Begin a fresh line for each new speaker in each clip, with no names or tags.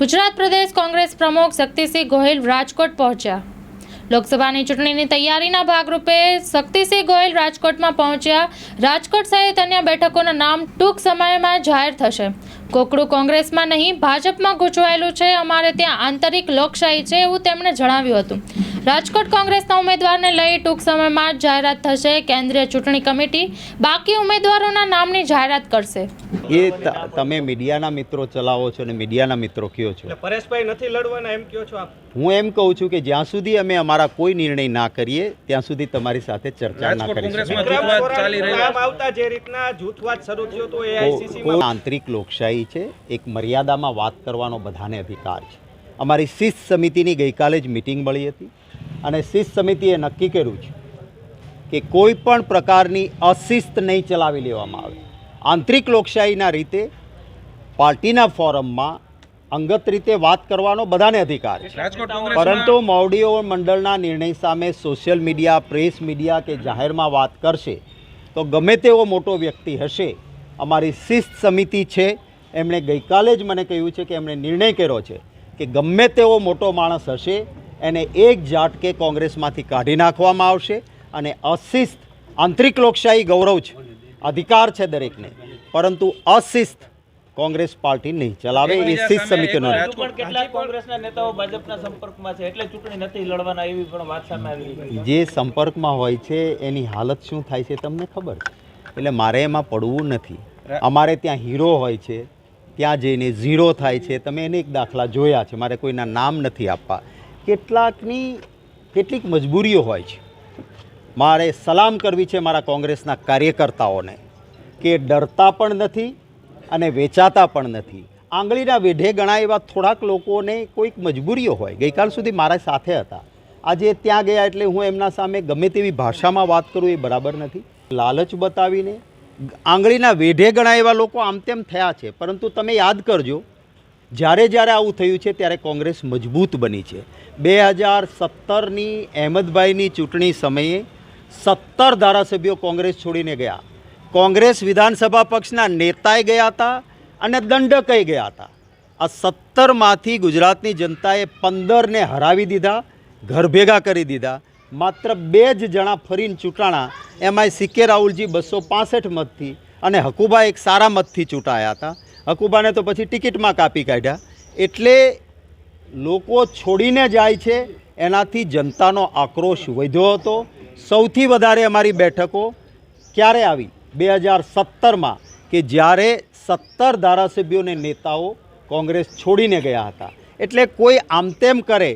ગુજરાત પ્રદેશ કોંગ્રેસ પ્રમુખ શક્તિસિંહ ગોહિલ રાજકોટ પહોંચ્યા. લોકસભાની ચૂંટણીની તૈયારીના ભાગરૂપે શક્તિસિંહ ગોહિલ રાજકોટમાં પહોંચ્યા. રાજકોટ સહિત અન્ય બેઠકોના નામ ટૂંક સમયમાં જાહેર થશે. કોકડું કોંગ્રેસમાં નહીં, ભાજપમાં ગૂંચવાયેલું છે. અમારે ત્યાં આંતરિક લોકશાહી છે એવું તેમણે જણાવ્યું હતું. રાજકોટ કોંગ્રેસના ઉમેદવારને લઈ ટૂંક સમયમાં જ જાહેરાત થશે. કેન્દ્રીય ચૂંટણી કમિટી બાકી ઉમેદવારોના નામની જાહેરાત કરશે.
એ ત- તમે મીડિયાના મિત્રો ચલાવો છો અને મીડિયાના મિત્રો કયો છો?
પરેશભાઈ નથી લડવાના એમ કયો છો આપ?
હું એમ કહું છું કે જ્યાં સુધી અમે અમારા કોઈ નિર્ણય ના કરીએ ત્યાં સુધી તમારી સાથે ચર્ચા ના
રાજકોટ
કરી
કોંગ્રેસમાં
શકીએ.
વિક્રમ
જૂથવાદ ચાલી
સોરાણીનું
રહ્યો.
નામ આવતા જે રીતના જૂથવાદ શરૂ થયો તો
કો-
એઆઈસીસી
કોઈ
માં
આંતરિક લોકશાહી છે? એક મર્યાદામાં વાત કરવાનો બધાને અધિકાર છે. અમારી શિસ્ત સમિતિની ગઈકાલે જ મિટિંગ મળી હતી. અને શિસ્ત સમિતિએ નક્કી કર્યું છે કે કોઈ પણ પ્રકારની અશિસ્ત નહીં ચલાવી લેવામાં આવે. આંતરિક લોકશાહીના રીતે પાર્ટીના ફોરમમાં અંગત રીતે વાત કરવાનો બધાને અધિકાર છે. પરંતુ મોવડીઓ મંડળના નિર્ણય સામે સોશિયલ મીડિયા પ્રેસ મીડિયા કે જાહેરમાં વાત કરશે તો ગમે તેવો મોટો વ્યક્તિ હશે અમારી શિસ્ત સમિતિ છે. એમણે ગઈકાલે જ મને કહ્યું છે કે એમણે નિર્ણય કર્યો છે કે ગમે તેવો મોટો માણસ હશે એને એક ઝાટકે કોંગ્રેસમાંથી કાઢી નાખવામાં આવશે અને અશિસ્ત આંતરિક લોકશાહી ગૌરવ છે અધિકાર છે દરેકને. પરંતુ અશિસ્ત કોંગ્રેસ પાર્ટી નહીં ચલાવે એ શિસ્ત
સામે
સમિતિનો
એક
નિર્ણય.
હજુ પણ કેટલાક કોંગ્રેસના નેતાઓ ભાજપના સંપર્કમાં છે એટલે ચૂંટણી નથી લડવાના એવી પણ વાત સામે આવી રહી છે.
જે સંપર્કમાં હોય છે એની હાલત શું થાય છે તમને ખબર છે? એટલે મારે એમાં પડવું નથી. અમારે ત્યાં હીરો હોય છે ત્યાં જઈને ઝીરો થાય છે તમે એને એક દાખલા જોયા છે મારે કોઈના નામ નથી આપવા. કેટલાકની કેટલીક મજબૂરીઓ હોય છે. મારે સલામ કરવી છે મારા કોંગ્રેસના કાર્યકર્તાઓને કે ડરતા પણ નથી અને વેચાતા પણ નથી. આંગળીના વેઢે ગણાય એવા થોડાક લોકોને કોઈક મજબૂરીઓ હોય. ગઈકાલ સુધી મારા સાથે હતા. આજે ત્યાં ગયા એટલે હું એમના સામે ગમે તેવી ભાષામાં વાત કરું એ બરાબર નથી. લાલચ બતાવીને આંગળીના વેઢે ગણાય એવા લોકો આમ તેમ થયા છે. પરંતુ તમે યાદ કરજો જ્યારે જ્યારે આવું થયું છે ત્યારે કોંગ્રેસ મજબૂત બની છે. બે હજાર સત્તરની અહેમદભાઈની ચૂંટણી સમયે સત્તર ધારાસભ્યો કોંગ્રેસ છોડીને ગયા. કોંગ્રેસ વિધાનસભા પક્ષના નેતાએ ગયા હતા અને દંડકઈ ગયા હતા. આ સત્તરમાંથી ગુજરાતની જનતાએ પંદરને હરાવી દીધા, ઘર ભેગા કરી દીધા. માત્ર બે જ જણા ફરીને ચૂંટાણા. એમાંય સિક્કે રાહુલજી બસો પાસઠ મતથી અને હકુબા એક સારા મતથી ચૂંટાયા હતા. હકુબાને તો પછી ટિકિટમાં કાપી કાઢ્યા. એટલે લોકો છોડીને જાય છે, એનાથી જનતાનો આક્રોશ વધ્યો હતો. સૌથી વધારે અમારી બેઠકો ક્યારે આવી? બે હજાર સત્તરમાં, કે જ્યારે સત્તર ધારાસભ્યોને નેતાઓ કોંગ્રેસ છોડીને ગયા હતા. એટલે કોઈ આમ તેમ કરે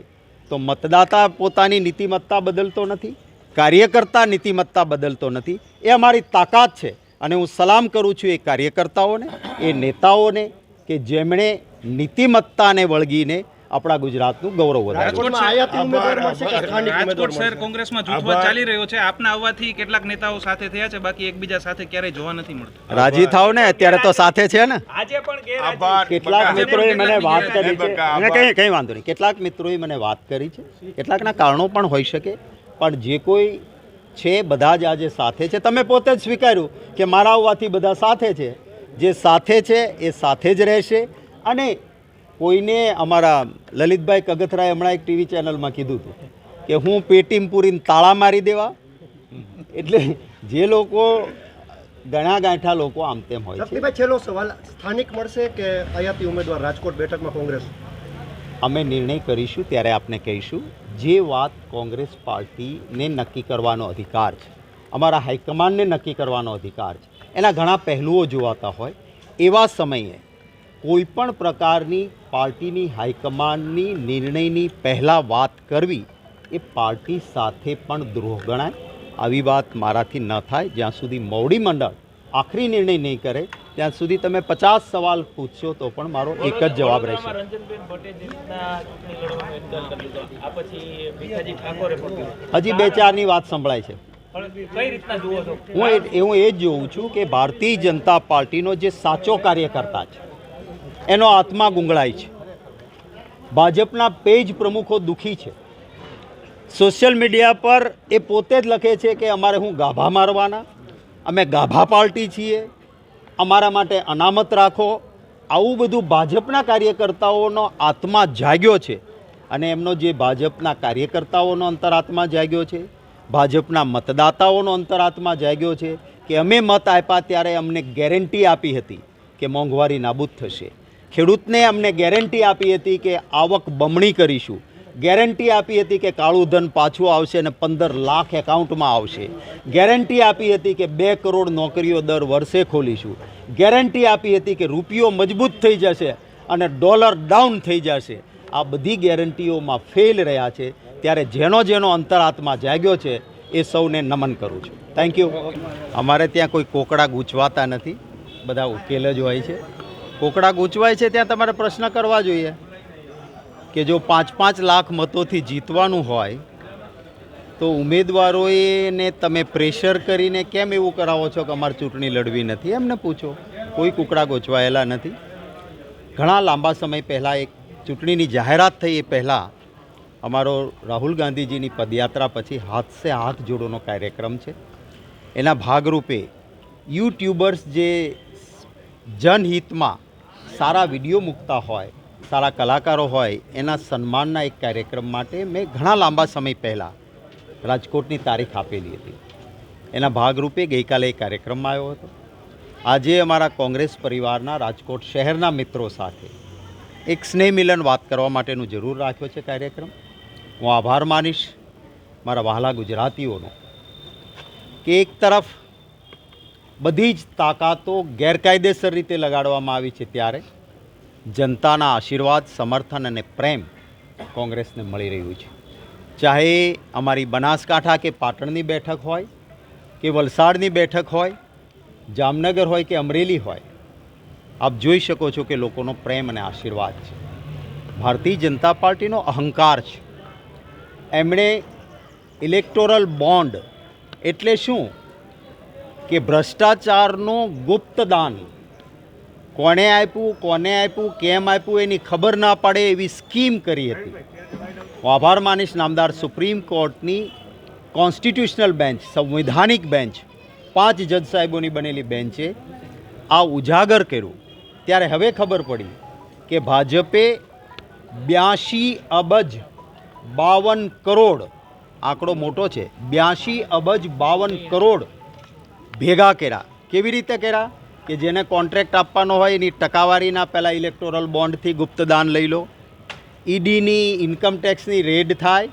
તો મતદાતા પોતાની નીતિમત્તા બદલતો નથી, કાર્યકર્તા નીતિમત્તા બદલતો નથી. એ અમારી તાકાત છે. અને હું સલામ કરું છું એ કાર્યકર્તાઓને એ નેતાઓને કે જેમણે નીતિમત્તાને વળગીને આપણા ગુજરાતનું ગૌરવ વધાર્યું.
રાજકોટ શહેર- કોંગ્રેસમાં જૂથવાદ ચાલી રહ્યો છે. આપના આવવાથી કેટલાક નેતાઓ સાથે થયા છે બાકી એકબીજા સાથે ક્યારેય જોવા નથી મળતું.
રાજી થાવ ને અત્યારે તો સાથે છે ને?
આજે પણ
કેટલાક મિત્રોએ મને વાત કરી છે. અને કંઈ કંઈ વાંધો નહીં. કેટલાક મિત્રોએ મને વાત કરી છે. કેટલાકના કારણો પણ હોઈ શકે. પણ જે કોઈ છે, બધા જ આજે સાથે છે. તમે પોતે જ સ્વીકાર્યું કે મારા આવવાથી બધા સાથે છે. જે સાથે છે, એ સાથે જ રહેશે. અને કોઈને અમારા લલિતભાઈ કગથરાએ હમણાં એક ટીવી ચેનલમાં કીધું હતું કે હું પેટીમ પૂરીને તાળા મારી દેવા. એટલે જે લોકો ઘણા ગાંઠા લોકો આમ તેમ હોય છે.
છેલ્લો સવાલ સ્થાનિક મળશે કે આયાતી ઉમેદવાર રાજકોટ બેઠકમાં કોંગ્રેસ?
અમે નિર્ણય કરીશું, ત્યારે આપને કહીશું, જે વાત કોંગ્રેસ પાર્ટીને નક્કી કરવાનો અધિકાર છે, અમારા હાઈકમાન્ડને નક્કી કરવાનો અધિકાર છે, એના ઘણા પહેલુઓ જોવાતા હોય, એવા સમયે કોઈ પણ પ્રકારની પાર્ટીની હાઈકમાન્ડની નિર્ણયની પહેલાં વાત કરવી એ પાર્ટી સાથે પણ દ્રોહ ગણાય, આવી વાત મારાથી ન થાય, જ્યાં સુધી મોવડી મંડળ આખરી નિર્ણય નહીં કરે ત્યાં સુધી તમે પચાસ સવાલ પૂછશો તો પણ મારો એક જ જવાબ રહેશે. હજી બે ચારની વાત સંભળાય છે? હું એ હું એ જ જોઉં છું કે ભારતીય જનતા પાર્ટીનો જે સાચો કાર્યકર્તા છે એનો આત્મા ગુંગળાય છે. ભાજપના પેજ પ્રમુખો દુઃખી છે. સોશિયલ મીડિયા પર એ પોતે જ લખે છે કે અમારે હું ગાભા મારવાના અમે ગાભા પાર્ટી છીએ અમારા માટે અનામત રાખો. આવું બધું ભાજપના કાર્યકર્તાઓનો આત્મા જાગ્યો છે અને એમનો જે ભાજપના કાર્યકર્તાઓનો અંતરાત્મા જાગ્યો છે, ભાજપના મતદાતાઓનો અંતરાત્મા જાગ્યો છે કે અમે મત આપ્યા ત્યારે અમને ગેરંટી આપી હતી કે મોંઘવારી નાબૂદ થશે. ખેડૂતને અમને ગેરંટી આપી હતી કે આવક બમણી કરીશું. ગેરંટી આપી હતી કે કાળું ધન પાછું આવશે અને પંદર લાખ એકાઉન્ટમાં આવશે. ગેરંટી આપી હતી કે બે કરોડ નોકરીઓ દર વર્ષે ખોલીશું. ગેરંટી આપી હતી કે રૂપિયો મજબૂત થઈ જશે અને ડોલર ડાઉન થઈ જશે. આ બધી ગેરંટીઓમાં ફેલ રહ્યા છે. ત્યારે જેનો જેનો અંતરાત્મા જાગ્યો છે, એ સૌને નમન કરું છું. થેન્ક યુ અમારે ત્યાં કોઈ કોકડા ગૂંચવાતા નથી. બધા ઉકેલ જ હોય છે. કોકડા ગૂંચવાય છે, ત્યાં તમારે પ્રશ્ન કરવા જોઈએ. કે જો પાંચ પાંચ લાખ મતોથી જીતવાનું હોય, તો ઉમેદવારોએ ને તમે પ્રેશર કરીને કેમ એવું કરાવો છો કે અમારે ચૂંટણી લડવી નથી? એમને પૂછો. કોઈ કુકડા ગોચવાયેલા નથી. ઘણા લાંબા સમય પહેલાં એક ચૂંટણીની જાહેરાત થઈ એ પહેલાં અમારો રાહુલ ગાંધીજીની પદયાત્રા પછી હાથ સે હાથ જોડોનો કાર્યક્રમ છે. એના ભાગરૂપે યુટ્યુબર્સ જે જનહિતમાં સારા વીડિયો મૂકતા હોય સારા કલાકારો હોય, એના સન્માનના એક કાર્યક્રમ માટે મેં ઘણા લાંબા સમય પહેલાં રાજકોટની તારીખ આપેલી હતી. એના ભાગરૂપે ગઈકાલે એ કાર્યક્રમમાં આવ્યો હતો. આજે અમારા કોંગ્રેસ પરિવારના રાજકોટ શહેરના મિત્રો સાથે એક સ્નેહ મિલન વાત કરવા માટેનું જરૂર રાખ્યો છે કાર્યક્રમ. હું આભાર માનીશ મારા વહાલા ગુજરાતીઓનો કે એક તરફ બધી જ તાકાતો ગેરકાયદેસર રીતે લગાડવામાં આવી છે ત્યારે જનતાના આશીર્વાદ, સમર્થન અને પ્રેમ કોંગ્રેસને મળી રહ્યું છે. ચાહે અમારી બનાસકાંઠા કે પાટણની બેઠક હોય, કે વલસાડની બેઠક હોય, જામનગર હોય કે અમરેલી હોય, આપ જોઈ શકો છો કે લોકોનો પ્રેમ અને આશીર્વાદ છે. ભારતીય જનતા પાર્ટીનો અહંકાર છે. એમણે ઇલેક્ટોરલ બોન્ડ એટલે શું? કે ભ્રષ્ટાચારનું ગુપ્તદાન કોણે આપ્યું, કોને આપ્યું, કેમ આપ્યું એની ખબર ના પડે એવી સ્કીમ કરી હતી. આભાર માનીશ નામદાર સુપ્રીમ કોર્ટની કોન્સ્ટિટ્યુશનલ બેન્ચ સંવિધાનિક બેન્ચ પાંચ જજ સાહેબોની બનેલી બેન્ચે આ ઉજાગર કર્યું. ત્યારે હવે ખબર પડી કે ભાજપે બ્યાસી અબજ બાવન કરોડ, આંકડો મોટો છે બ્યાસી અબજ બાવન કરોડ ભેગા કર્યા. કેવી રીતે કર્યા? કે જેને કોન્ટ્રાક્ટ આપવાનો હોય એની ટકાવારીના પહેલાં ઇલેક્ટોરલ બોન્ડથી ગુપ્તદાન લઈ લો. ઈડીની ઇન્કમટેક્સની રેડ થાય.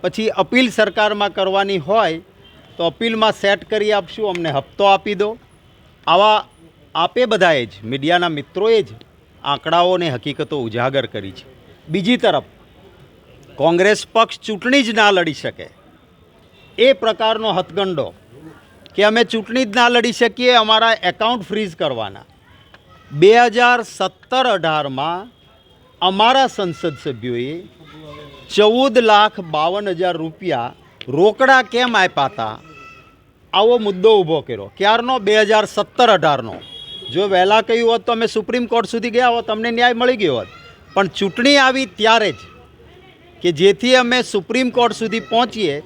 પછી અપીલ સરકારમાં કરવાની હોય તો અપીલમાં સેટ કરી આપશું, અમને હપ્તો આપી દો. આવા આપે બધાએ જ, મીડિયાના મિત્રોએ જ આંકડાઓને હકીકતો ઉજાગર કરી છે. બીજી તરફ, કોંગ્રેસ પક્ષ ચૂંટણી જ ના લડી શકે. એ પ્રકારનો હથગંડો કે અમે ચૂંટણી જ ના લડી શકીએ, અમારા એકાઉન્ટ ફ્રીઝ કરવાના. બે હજાર સત્તર અઢારમાં અમારા સંસદ સભ્યોએ ચૌદ લાખ બાવન હજાર રૂપિયા રોકડા કેમ આપ્યા હતા? આવો મુદ્દો ઊભો કર્યો. ક્યારનો? બે હજાર સત્તર અઢારનો. જો વહેલા કહ્યું હોત તો અમે સુપ્રીમ કોર્ટ સુધી ગયા હોત, અમને ન્યાય મળી ગયો હોત. પણ ચૂંટણી આવી ત્યારે જ કે જેથી અમે સુપ્રીમ કોર્ટ સુધી પહોંચીએ,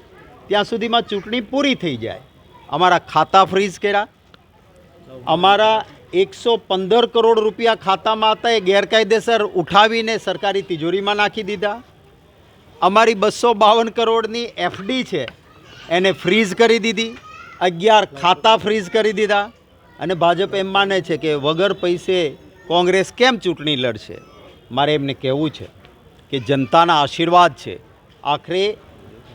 ત્યાં સુધીમાં ચૂંટણી પૂરી થઈ જાય. અમારા ખાતા ફ્રીઝ કર્યા. અમારા એકસો પંદર કરોડ રૂપિયા ખાતામાં હતા, એ ગેરકાયદેસર ઉઠાવીને સરકારી તિજોરીમાં નાખી દીધા. અમારી બસો બાવન કરોડની એફડી છે, એને ફ્રીઝ કરી દીધી. અગિયાર ખાતા ફ્રીઝ કરી દીધા. અને ભાજપ એમ માને છે કે વગર પૈસે કોંગ્રેસ કેમ ચૂંટણી લડશે? મારે એમને કહેવું છે કે જનતાના આશીર્વાદ છે. આખરે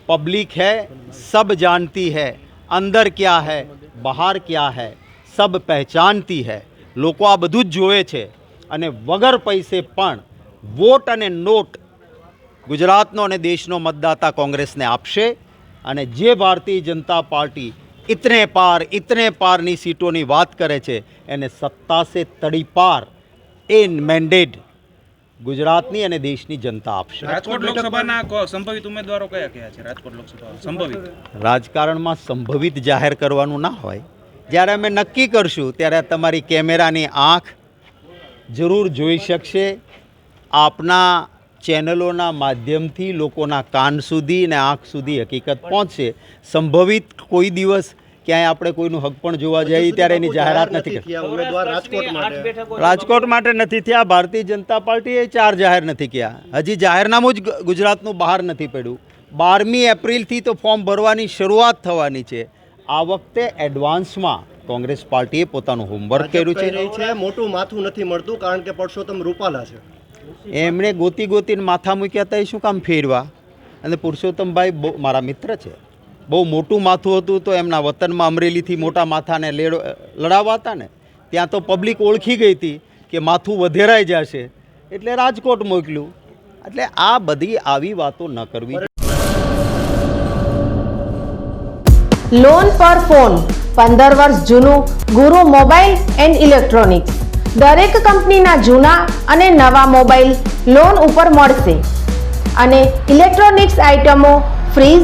પબ્લિક હૈ, સબ જાણતી હૈ. અંદર ક્યાં હૈ, બહાર ક્યાં હૈ, સબ પહેચાનતી હૈ. લોકો આ બધું જ જોવે છે અને વગર પૈસે પણ વોટ અને નોટ ગુજરાતનો અને દેશનો મતદાતા કોંગ્રેસને આપશે અને જે ભારતીય જનતા પાર્ટી ઇતને પાર, ઇતને પારની સીટોની વાત કરે છે, એને સત્તા સે તડીપાર એ મેન્ડેટ ગુજરાતની અને દેશની જનતા આપશે.
રાજકોટ લોકસભાના સંભવિત ઉમેદવારો કયા કયા છે? રાજકોટ લોકસભા. સંભવિત.
રાજકારણમાં સંભવિત જાહેર કરવાનું ના હોય. જ્યારે અમે નક્કી કરશું ત્યારે તમારી કેમેરાની આંખ જરૂર જોઈ શકશે. આપના ચેનલોના માધ્યમથી લોકોના કાન સુધી અને આંખ સુધી હકીકત પહોંચશે. સંભવિત કોઈ દિવસ ક્યાંય આપણે કોઈનું હક પણ જોવા જઈએ ત્યારે એની જાહેરાત નથી કરી.
રાજકોટ માટે.
બેઠકો
રાજકોટ માટે નથી થયા. ભારતીય જનતા પાર્ટીએ ચાર જાહેર નથી કર્યા. હજી જાહેરનામું જ ગુજરાતનું બહાર નથી પડ્યું. બારમી એપ્રિલથી તો ફોર્મ ભરવાની શરૂઆત થવાની છે. આ વખતે એડવાન્સમાં કોંગ્રેસ પાર્ટીએ પોતાનું હોમવર્ક કર્યું
છે. મોટું માથું નથી મળતું કારણ કે પરસોત્તમ રૂપાલા છે.
એમણે ગોતી ગોતીને માથા મૂક્યા હતા એ શું કામ ફેરવા? અને પુરુષોત્તમભાઈ બહુ મારા મિત્ર છે. બહુ મોટું માથું હતું તો એમના વતનમાં અમરેલીથી મોટા માથાને લેડો લડાવવા હતા ને ત્યાં તો પબ્લિક ઓળખી ગઈ હતી કે માથું વધેરાઈ જશે. એટલે રાજકોટ મોકલ્યું. એટલે આ બધી આવી વાતો ન કરવી.
લોન પર ફોન પંદર વર્ષ જૂનું ગુરુ મોબાઈલ એન્ડ ઇલેક્ટ્રોનિક્સ. દરેક કંપનીના જૂના અને નવા મોબાઈલ લોન ઉપર મળશે. અને ઇલેક્ટ્રોનિક્સ આઇટમો fridge